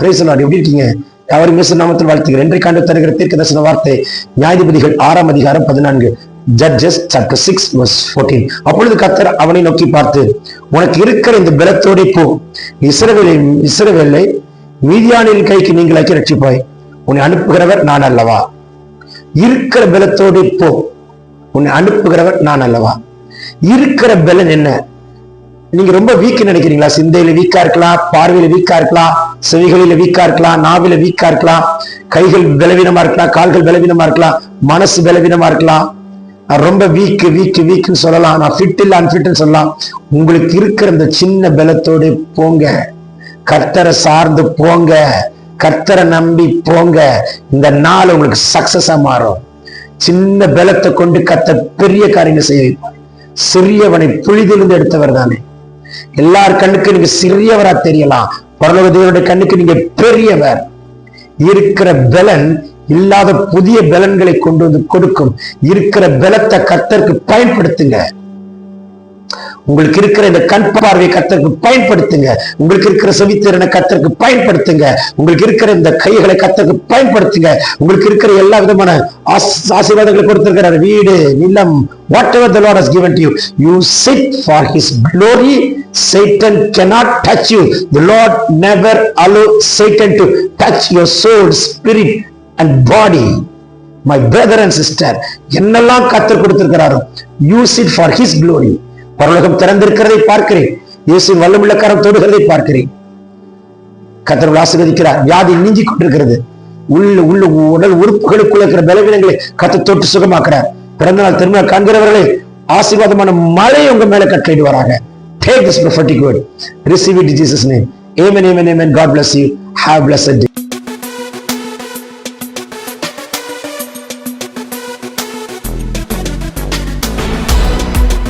Brace எப்படி இருக்கீங்க? அவர் miss நாமத்தில் வாழ்த்துகிறேன். இன்றைக்கு ஆண்டு தருகிற தீர்க்க தரிசன வார்த்தை நியாயதிபதிகள் ஆறாம் அதிகாரம் பதினான்கு judges chapter six verse fourteen அப்பொழுது கத்தர் அவனை நோக்கி பார்த்து உனக்கு இருக்கிற இந்த பலத்தோட போ. இசரவேலை இசரவேலை மீதியானின் கைக்கு நீங்களாக்கி ரட்சிப்பாய். உன்னை அனுப்புகிறவர் நான் அல்லவா? இருக்கிற பலத்தோடு போ. உன்னை அனுப்புகிறவர் நான் அல்லவா? இருக்கிற பலன் என்ன? நீங்க ரொம்ப வீக் நினைக்கிறீங்களா? சிந்தையில வீக்கா இருக்கலாம் பார்வையில வீக்கா இருக்கலாம் செவிகளில வீக்கா இருக்கலாம் நாவில வீக்கா இருக்கலாம் கைகள் பலவீனமா இருக்கலாம் கால்கள் பலவீனமா இருக்கலாம் மனசு பலவீனமா இருக்கலாம். ரொம்ப வீக்கு வீக்கு வீக்குன்னு சொல்லலாம். நான் ஃபிட் இல்லை அன்ஃபிட்னு சொல்லலாம். உங்களுக்கு இருக்கிற இந்த சின்ன பலத்தோடு போங்க. கர்த்தரை சார்ந்து போங்க. கர்த்தரை நம்பி போங்க. இந்த நாள் உங்களுக்கு சக்சஸா மாறும். சின்ன பலத்தை கொண்டு கத்த பெரிய காரியங்கள் செய்ய சிறியவனை புழுதிலிருந்து எடுத்தவர் தானே. எல்லார் கண்ணுக்கு நீங்க சிறியவரா தெரியலாம். பரலோக தேவனுடைய கண்ணுக்கு நீங்க பெரியவர். இருக்கிற பலன் இல்லாத புதிய பலன்களை கொண்டு வந்து கொடுக்கும். இருக்கிற பலத்தை கத்தருக்கு பயன்படுத்துங்க. உங்களுக்கு இருக்கிற இந்த கண் பார்வை கத்தருக்கு பயன்படுத்துங்க. உங்களுக்கு இருக்கிற செவித்திறனை கத்தருக்கு பயன்படுத்துங்க. உங்களுக்கு இருக்கிற இந்த கைகளை கத்தருக்கு பயன்படுத்துங்க. உங்களுக்கு இருக்கிற எல்லா விதமான ஆசீர்வாதங்களை கொடுத்திருக்கிறார். வீடு நிலம் whatever the lord has you to you. You sit for his glory. Satan cannot touch you. The lord never allow satan to touch your soul spirit and body. My brother and sister என்னெல்லாம் கத்தர் கொடுத்திருக்கிறாரோ use it for his glory பரலோகம் திறந்திருக்கிறதை பார்க்கிறேன். இயேசு வல்லமுள்ள கரம் தொடுகிறதை பார்க்கிறேன். கத்தர்கள் ஆசீர்வதிக்கிறார். வியாதி நீங்கி கொண்டிருக்கிறது. உள்ள உள்ள உடல் உறுப்புகளுக்குள்ள இருக்கிற பலவீனங்களை கத்த தொட்டு சுகமாக்குறார். பிறந்த நாள் திருமணம் காண்கிறவர்களே ஆசீர்வாதமான மழை உங்க மேல கட்டளையிட்டு வராங்க. Take this prophetic word. Receive it in jesus name. Amen amen amen. God bless you. Have blessed day.